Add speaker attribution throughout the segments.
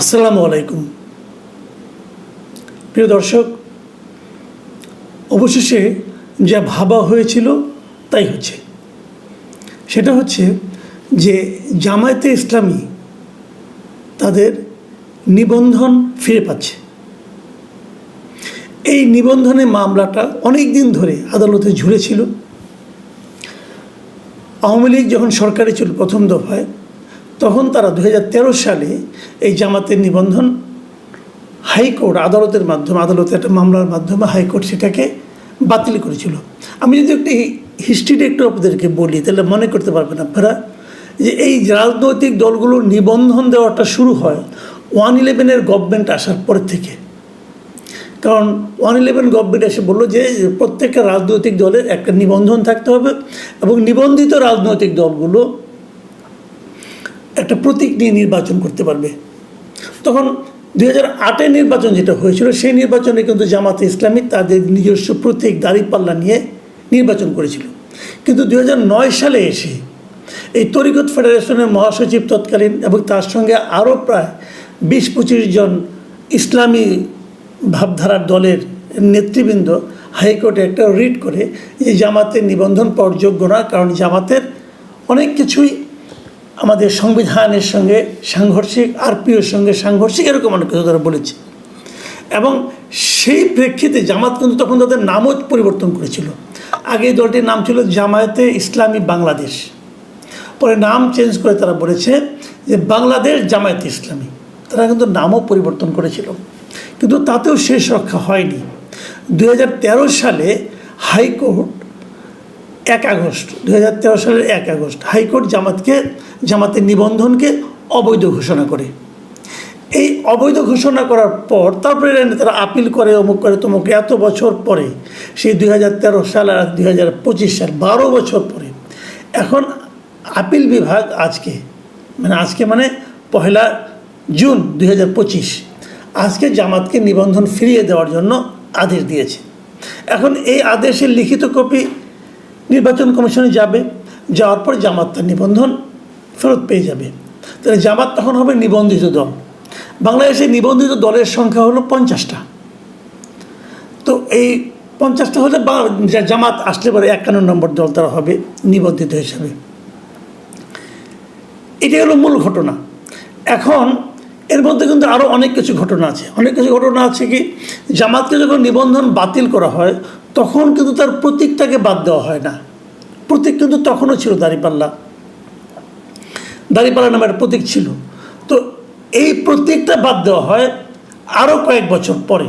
Speaker 1: আসসালামু আলাইকুম। প্রিয় দর্শক, অবশেষে যা ভাবা হয়েছিল তাই হচ্ছে। সেটা হচ্ছে যে জামায়াতে ইসলামী তাদের নিবন্ধন ফিরে পাচ্ছে। এই নিবন্ধনের মামলাটা অনেক দিন ধরে আদালতে ঝুলেছিল। আওয়ামী লীগ যখন সরকারে ছিল প্রথম দফায় তখন তারা দু হাজার তেরো সালে এই জামাতের নিবন্ধন হাইকোর্ট আদালতের মাধ্যমে, আদালতে একটা মামলার মাধ্যমে হাইকোর্ট সেটাকে বাতিল করেছিল। আমি যদি একটি হিস্ট্রিটা একটু আপনাদেরকে বলি, তাহলে মনে করতে পারবেন আপনারা যে এই রাজনৈতিক দলগুলোর নিবন্ধন দেওয়াটা শুরু হয় ওয়ান ইলেভেনের গভর্নমেন্ট আসার পর থেকে। কারণ ওয়ান ইলেভেন গভর্নমেন্ট এসে বলল যে প্রত্যেকটা রাজনৈতিক দলের একটা নিবন্ধন থাকতে হবে এবং নিবন্ধিত রাজনৈতিক দলগুলো একটা প্রতীক নিয়ে নির্বাচন করতে পারবে। তখন দুই হাজার আটের নির্বাচন যেটা হয়েছিল, সেই নির্বাচনে কিন্তু জামাতে ইসলামী তাদের নিজস্ব প্রতীক দাঁড়িপাল্লা নিয়ে নির্বাচন করেছিল। কিন্তু দুই সালে এসে এই তরিকত ফেডারেশনের মহাসচিব তৎকালীন এবং তার সঙ্গে আরও প্রায় বিশ পঁচিশ জন ইসলামী ভাবধারার দলের নেতৃবৃন্দ হাইকোর্টে একটা রিট করে যে জামাতের নিবন্ধন পাওয়ার যোগ্য না, কারণ জামাতের অনেক কিছুই আমাদের সংবিধানের সঙ্গে সাংঘর্ষিক, আরপিওর সঙ্গে সাংঘর্ষিক এরকম অনেক কিছু তারা বলেছে। এবং সেই প্রেক্ষিতে জামাত কিন্তু তখন তাদের নামও পরিবর্তন করেছিল। আগে দলটির নাম ছিল জামায়াতে ইসলামী বাংলাদেশ। পরে নাম চেঞ্জ করে তারা বলেছে যে বাংলাদেশ জামায়াতে ইসলামী। তারা কিন্তু নামও পরিবর্তন করেছিল। কিন্তু তাতেও শেষ রক্ষা হয়নি। দু হাজার তেরো সালে হাইকোর্ট এক আগস্ট দু হাজার তেরো সালের এক আগস্ট, হাইকোর্ট জামাতকে, জামাতের নিবন্ধনকে অবৈধ ঘোষণা করে। এই অবৈধ ঘোষণা করার পর তারপরে তারা আপিল করে, অমুক করে, তমুক এত বছর পরে, সেই দুই হাজার তেরো সাল আর দুই হাজার পঁচিশ সাল, বারো বছর পরে। এখন আপিল বিভাগ আজকে মানে আজকে মানে পহেলা জুন দু হাজার পঁচিশ, আজকে জামাতকে নিবন্ধন ফিরিয়ে দেওয়ার জন্য আদেশ দিয়েছে। এখন এই আদেশের লিখিত কপি নির্বাচন কমিশনে যাবে, যাওয়ার পর জামাত তার নিবন্ধন ফেরত পেয়ে যাবে। তাহলে জামাত তখন হবে নিবন্ধিত দল। বাংলাদেশে নিবন্ধিত দলের সংখ্যা হলো পঞ্চাশটা। তো এই পঞ্চাশটা হলে বা জামাত আসলে পরে একান্ন নম্বর দল তারা হবে নিবন্ধিত হিসাবে। এটাই হলো মূল ঘটনা। এখন এর মধ্যে কিন্তু আরও অনেক কিছু ঘটনা আছে। অনেক কিছু ঘটনা আছে কি, জামাতকে যখন নিবন্ধন বাতিল করা হয় তখন কিন্তু তার প্রতীকটাকে বাদ দেওয়া হয় না। প্রতীক কিন্তু তখনও ছিল দাঁড়িপাল্লা। দাঁড়িপাল্লা নামের প্রতীক ছিল। তো এই প্রতীকটা বাদ দেওয়া হয় আরও কয়েক বছর পরে।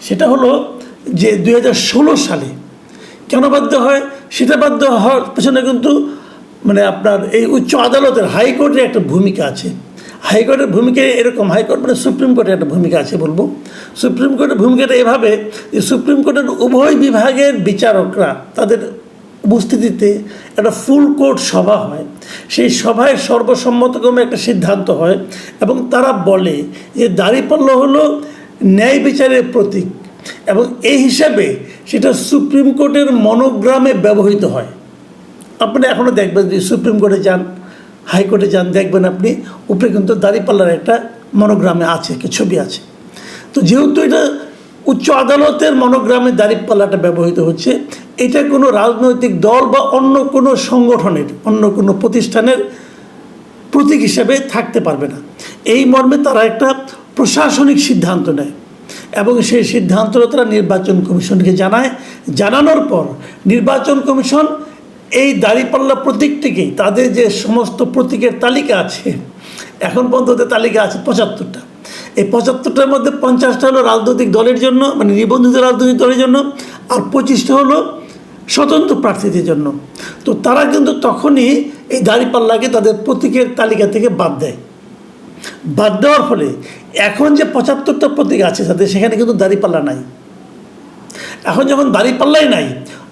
Speaker 1: সেটা হলো যে দু হাজার ষোলো সালে কেন দেওয়া হয়? সেটা দেওয়া হওয়ার পেছনে কিন্তু মানে আপনার এই উচ্চ আদালতের হাইকোর্টের একটা ভূমিকা আছে। হাইকোর্টের ভূমিকা এরকম হাইকোর্ট মানে সুপ্রিম কোর্টের একটা ভূমিকা আছে বলব। সুপ্রিম কোর্টের ভূমিকাটা এভাবে যে সুপ্রিম কোর্টের উভয় বিভাগের বিচারকরা তাদের উপস্থিতিতে একটা ফুল কোর্ট সভা হয়। সেই সভায় সর্বসম্মতক্রমে একটা সিদ্ধান্ত হয় এবং তারা বলে যে দাঁড়িপাল্লা হলো ন্যায় বিচারের প্রতীক এবং এই হিসাবে সেটা সুপ্রিম কোর্টের মনোগ্রামে ব্যবহৃত হয়। আপনি এখনও দেখবেন যে সুপ্রিম কোর্টে যান, হাইকোর্টে যান, দেখবেন আপনি উপরে কিন্তু দাঁড়িপাল্লার একটা মনোগ্রামে আছে, একটা ছবি আছে। তো যেহেতু এটা উচ্চ আদালতের মনোগ্রামে দাঁড়িপাল্লাটা ব্যবহৃত হচ্ছে, এটা কোনো রাজনৈতিক দল বা অন্য কোনো সংগঠনের, অন্য কোনো প্রতিষ্ঠানের প্রতীক হিসাবে থাকতে পারবে না। এই মর্মে তারা একটা প্রশাসনিক সিদ্ধান্ত নেয় এবং সেই সিদ্ধান্তটা তারা নির্বাচন কমিশনকে জানায়। জানানোর পর নির্বাচন কমিশন এই দাঁড়িপাল্লা প্রতীকটিকেই তাদের যে সমস্ত প্রতীকের তালিকা আছে, এখন পর্যন্ত তালিকা আছে পঁচাত্তরটা। এই পঁচাত্তরটার মধ্যে পঞ্চাশটা হলো রাজনৈতিক দলের জন্য মানে নিবন্ধিত রাজনৈতিক দলের জন্য, আর পঁচিশটা হলো স্বতন্ত্র প্রার্থীদের জন্য। তো তারা কিন্তু তখনই এই দাঁড়িপাল্লাকে তাদের প্রতীকের তালিকা থেকে বাদ দেয়। বাদ দেওয়ার ফলে এখন যে পঁচাত্তরটা প্রতীক আছে, তাদের সেখানে কিন্তু দাঁড়িপাল্লা নাই। এখন যখন দাঁড়িপাল্লাই নাই,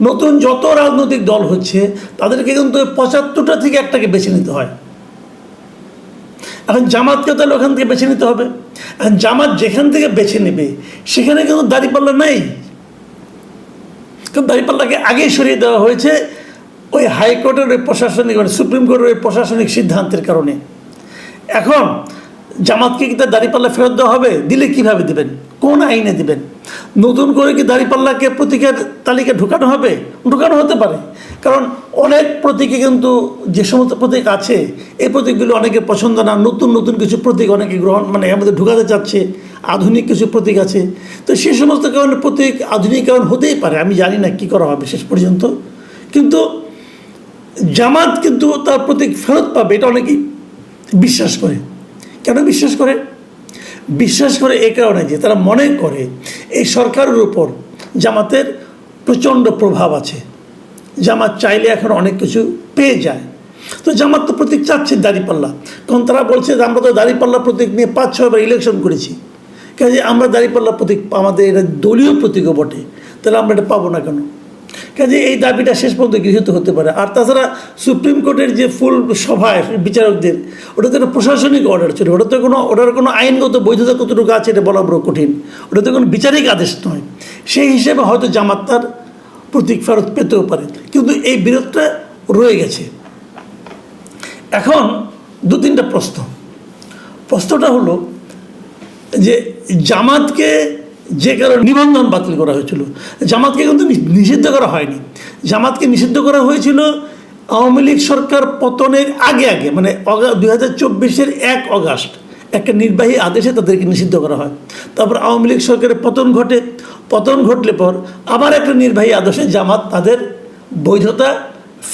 Speaker 1: নতুন যত রাজনৈতিক দল হচ্ছে, তাদেরকে কিন্তু পঁচাত্তরটা থেকে একটাকে বেছে নিতে হয়। এখন জামাতকে তাহলে ওখান থেকে বেছে নিতে হবে। এখন জামাত যেখান থেকে বেছে নেবে, সেখানে কিন্তু দাঁড়িপাল্লা নেই। কিন্তু দাঁড়িপাল্লাকে আগেই সরিয়ে দেওয়া হয়েছে ওই হাইকোর্টের ওই প্রশাসনিক মানে সুপ্রিম কোর্টের ওই প্রশাসনিক সিদ্ধান্তের কারণে। এখন জামাতকে কি তার দাঁড়িপাল্লা ফেরত দেওয়া হবে? দিলে কীভাবে দিবেন? কোন আইনে দিবেন? নতুন করে কি দাঁড়িপাল্লাকে প্রতীকের তালিকা ঢুকানো হবে? ঢুকানো হতে পারে। কারণ অনেক প্রতীকে কিন্তু যে সমস্ত প্রতীক আছে, এই প্রতীকগুলো অনেকে পছন্দ না। নতুন নতুন কিছু প্রতীক অনেকে গ্রহণ মানে আমাদের ঢুকাতে চাচ্ছে। আধুনিক কিছু প্রতীক আছে। তো সেই সমস্ত কারণে প্রতীক আধুনিকরণ হতেই পারে। আমি জানি না কী করা হবে শেষ পর্যন্ত। কিন্তু জামাত কিন্তু তার প্রতীক ফেরত পাবে, এটা অনেকেই বিশ্বাস করে। কেন বিশ্বাস করে? বিশ্বাস করে এ কারণে যে তারা মনে করে এই সরকারের উপর জামাতের প্রচণ্ড প্রভাব আছে। জামাত চাইলে এখন অনেক কিছু পেয়ে যায়। তো জামাত তো প্রতীক চাচ্ছে দাঁড়িপাল্লা। কারণ তারা বলছে যে আমরা তো দাঁড়িপাল্লা প্রতীক নিয়ে পাঁচ ছয়বার ইলেকশন করেছি। কাজে আমরা দাঁড়িপাল্লা প্রতীক, আমাদের এটা দলীয় প্রতীকও বটে। তাহলে আমরা এটা পাবো না কেন? কাজে এই দাবিটা শেষ পর্যন্ত গৃহীত হতে পারে। আর তাছাড়া সুপ্রিম কোর্টের যে ফুল সভায় বিচারকদের, ওটা তো একটা প্রশাসনিক অর্ডার ছিল। ওটা তো কোনো ওটার কোনো আইনগত বৈধতা কতটুকু আছে এটা বলা বড় কঠিন। ওটা তো কোনো বিচারিক আদেশ নয়। সেই হিসেবে হয়তো জামাত তার প্রতীক ফেরত পেতেও পারে। কিন্তু এই বিরোধটা রয়ে গেছে। এখন দু তিনটা প্রশ্ন। প্রশ্নটা হলো যে জামাতকে যে কারণে নিবন্ধন বাতিল করা হয়েছিল। জামাতকে কিন্তু নিষিদ্ধ করা হয়নি। জামাতকে নিষিদ্ধ করা হয়েছিল আওয়ামী লীগ সরকার পতনের আগে আগে মানে দুই হাজার চব্বিশের এক অগাস্ট। একটা নির্বাহী আদেশে তাদেরকে নিষিদ্ধ করা হয়। তারপর আওয়ামী লীগ সরকারের পতন ঘটে। পতন ঘটলে পর আবার একটা নির্বাহী আদেশে জামাত তাদের বৈধতা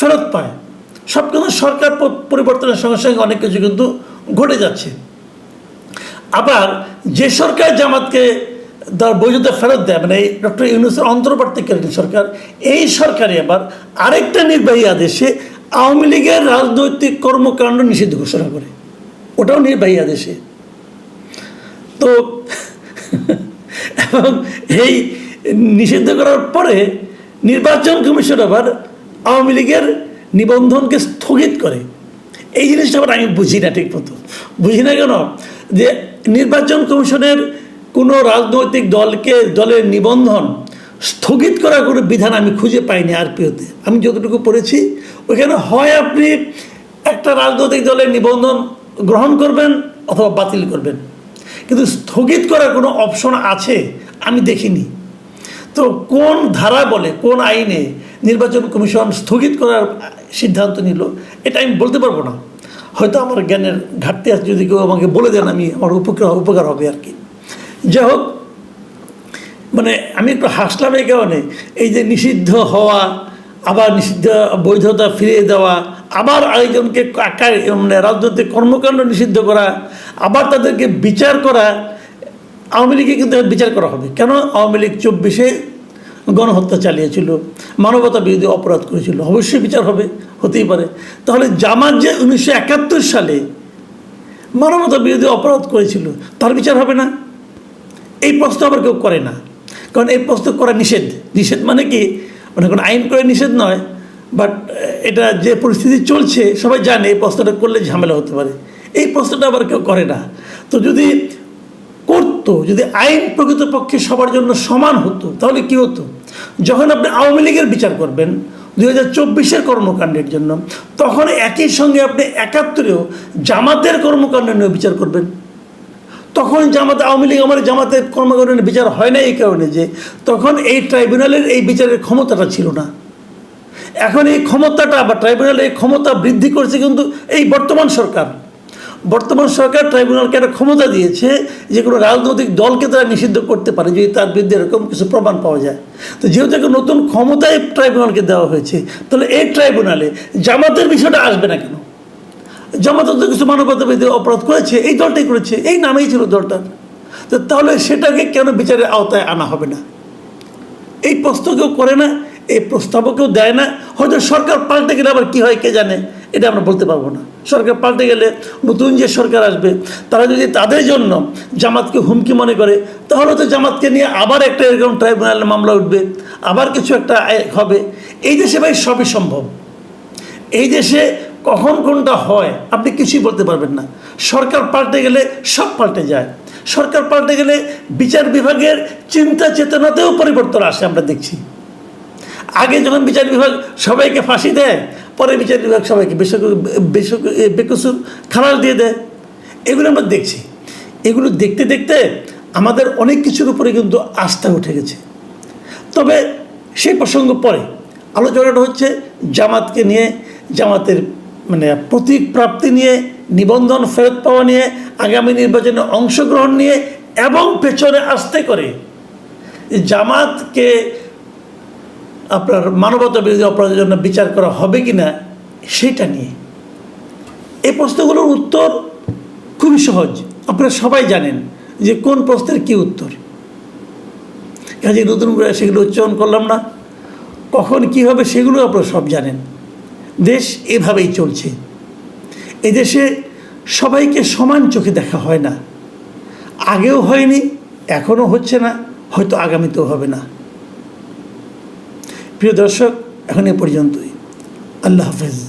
Speaker 1: ফেরত পায়। সব কিন্তু সরকার পরিবর্তনের সঙ্গে সঙ্গে অনেক কিছু কিন্তু ঘটে যাচ্ছে। আবার যে সরকার জামাতকে তার বৈধতা ফেরত দেয়। মানে এই ডক্টর ইউনুসের অন্তর্বর্তীকালীন সরকার, এই সরকারে আবার আরেকটা নির্বাহী আদেশে আওয়ামী লীগের রাজনৈতিক কর্মকাণ্ড নিষিদ্ধ ঘোষণা করে। ওটাও নির্বাহী আদেশে। তো এবং এই নিষিদ্ধ করার পরে নির্বাচন কমিশন আবার আওয়ামী লীগের নিবন্ধনকে স্থগিত করে। এই জিনিসটা আবার আমি বুঝি না ঠিক মতো। বুঝি না কেন? যে নির্বাচন কমিশনের কোনো রাজনৈতিক দলকে, দলের নিবন্ধন স্থগিত করার কোনো বিধান আমি খুঁজে পাইনি আরপিওতে। আমি যতটুকু পড়েছি, ওইখানে হয় আপনি একটা রাজনৈতিক দলের নিবন্ধন গ্রহণ করবেন অথবা বাতিল করবেন। কিন্তু স্থগিত করার কোনো অপশন আছে, আমি দেখিনি। তো কোন ধারা বলে, কোন আইনে নির্বাচন কমিশন স্থগিত করার সিদ্ধান্ত নিল, এটা আমি বলতে পারব না। হয়তো আমার জ্ঞানের ঘাটতি আছে, যদি কেউ আমাকে বলে দেন, আমি আমার উপকার উপকার হবে আর কি। যাই হোক মানে আমি একটু হাসলাম এই কারণে। এই যে নিষিদ্ধ হওয়া, আবার নিষিদ্ধ বৈধতা ফিরিয়ে দেওয়া, আবার আরেকজনকে মানে রাজনৈতিক কর্মকাণ্ড নিষিদ্ধ করা, আবার তাদেরকে বিচার করা, আওয়ামী লীগকে কিন্তু বিচার করা হবে। কেন? আওয়ামী লীগ চব্বিশে গণহত্যা চালিয়েছিল, মানবতা বিরোধী অপরাধ করেছিল। অবশ্যই বিচার হবে, হতেই পারে। তাহলে জামাত যে উনিশশো একাত্তর সালে মানবতা বিরোধী অপরাধ করেছিল, তার বিচার হবে না? এই প্রশ্ন আবার কেউ করে না। কারণ এই প্রশ্ন করা নিষেধ। নিষেধ মানে কি? মানে কোনো আইন করে নিষেধ নয় বাট এটা যে পরিস্থিতি চলছে, সবাই জানে এই প্রশ্নটা করলে ঝামেলা হতে পারে। এই প্রশ্নটা আবার কেউ করে না। তো যদি করতো, যদি আইন প্রকৃতপক্ষে সবার জন্য সমান হতো, তাহলে কি হতো? যখন আপনি আওয়ামী লীগের বিচার করবেন, দুই হাজার চব্বিশের কর্মকাণ্ডের জন্য, তখন একই সঙ্গে আপনি একাত্তরেও জামাতের কর্মকাণ্ড নিয়ে বিচার করবেন। তখন জামাত, আওয়ামী লীগ আমার জামাতের কর্মকাণ্ডের বিচার হয় না এই কারণে যে তখন এই ট্রাইব্যুনালের এই বিচারের ক্ষমতাটা ছিল না। এখন এই ক্ষমতাটা বা ট্রাইব্যুনালের এই ক্ষমতা বৃদ্ধি করছে কিন্তু এই বর্তমান সরকার। বর্তমান সরকার ট্রাইব্যুনালকে একটা ক্ষমতা দিয়েছে যে কোনো রাজনৈতিক দলকে তারা নিষিদ্ধ করতে পারে যদি তার বিরুদ্ধে এরকম কিছু প্রমাণ পাওয়া যায়। তো যেহেতু একটা নতুন ক্ষমতায় ট্রাইব্যুনালকে দেওয়া হয়েছে, তাহলে এই ট্রাইব্যুনালে জামাতের বিষয়টা আসবে না কেন? জামাত তো কিছু মানবতা বিরোধী অপরাধ করেছে, এই দলটাই করেছে, এই নামেই ছিল দলটার তো তাহলে সেটাকে কেন বিচারের আওতায় আনা হবে না? এই প্রশ্ন কেউ করে না, এই প্রস্তাবও কেউ দেয় না, হয়তো সরকার পাল্টে গেলে আবার কী হয় কে জানে, এটা আমরা বলতে পারব না। সরকার পাল্টে গেলে নতুন যে সরকার আসবে, তারা যদি তাদের জন্য জামাতকে হুমকি মনে করে, তাহলে তো জামাতকে নিয়ে আবার একটা এরকম ট্রাইব্যুনালে মামলা উঠবে, আবার কিছু একটা হবে। এই দেশে ভাই সবই সম্ভব। এই দেশে কখন কোনটা হয়, আপনি কিছুই বলতে পারবেন না। সরকার পাল্টে গেলে সব পাল্টে যায়। সরকার পাল্টে গেলে বিচার বিভাগের চিন্তা চেতনাতেও পরিবর্তন আসে, আমরা দেখছি। আগে যখন বিচার বিভাগ সবাইকে ফাঁসি দেয়, পরে বিচার বিভাগ সবাইকে বেকসুর খালাস দিয়ে দেয়। এগুলো আমরা দেখছি। এগুলো দেখতে দেখতে আমাদের অনেক কিছুর উপরে কিন্তু আস্থা উঠে গেছে। তবে সেই প্রসঙ্গ পরে। আলোচনাটা হচ্ছে জামাতকে নিয়ে, জামাতের মানে প্রতীক প্রাপ্তি নিয়ে, নিবন্ধন ফেরত পাওয়া নিয়ে, আগামী নির্বাচনে অংশগ্রহণ নিয়ে এবং পেছনে আসতে করে। জামাতকে আপনার মানবতা বিরোধী অপরাধের জন্য বিচার করা হবে কি না সেটা নিয়ে। এই প্রশ্নগুলোর উত্তর খুবই সহজ। আপনারা সবাই জানেন যে কোন প্রশ্নের কী উত্তর। কাজে নতুন করে সেগুলো উচ্চারণ করলাম না। কখন কী হবে সেগুলো আপনারা সব জানেন। দেশ এভাবেই চলছে। এদেশে সবাইকে সমান চোখে দেখা হয় না। আগেও হয়নি, এখনও হচ্ছে না, হয়তো আগামীতেও হবে না। প্রিয় দর্শক, এখন এ পর্যন্তই। আল্লাহ হাফেজ।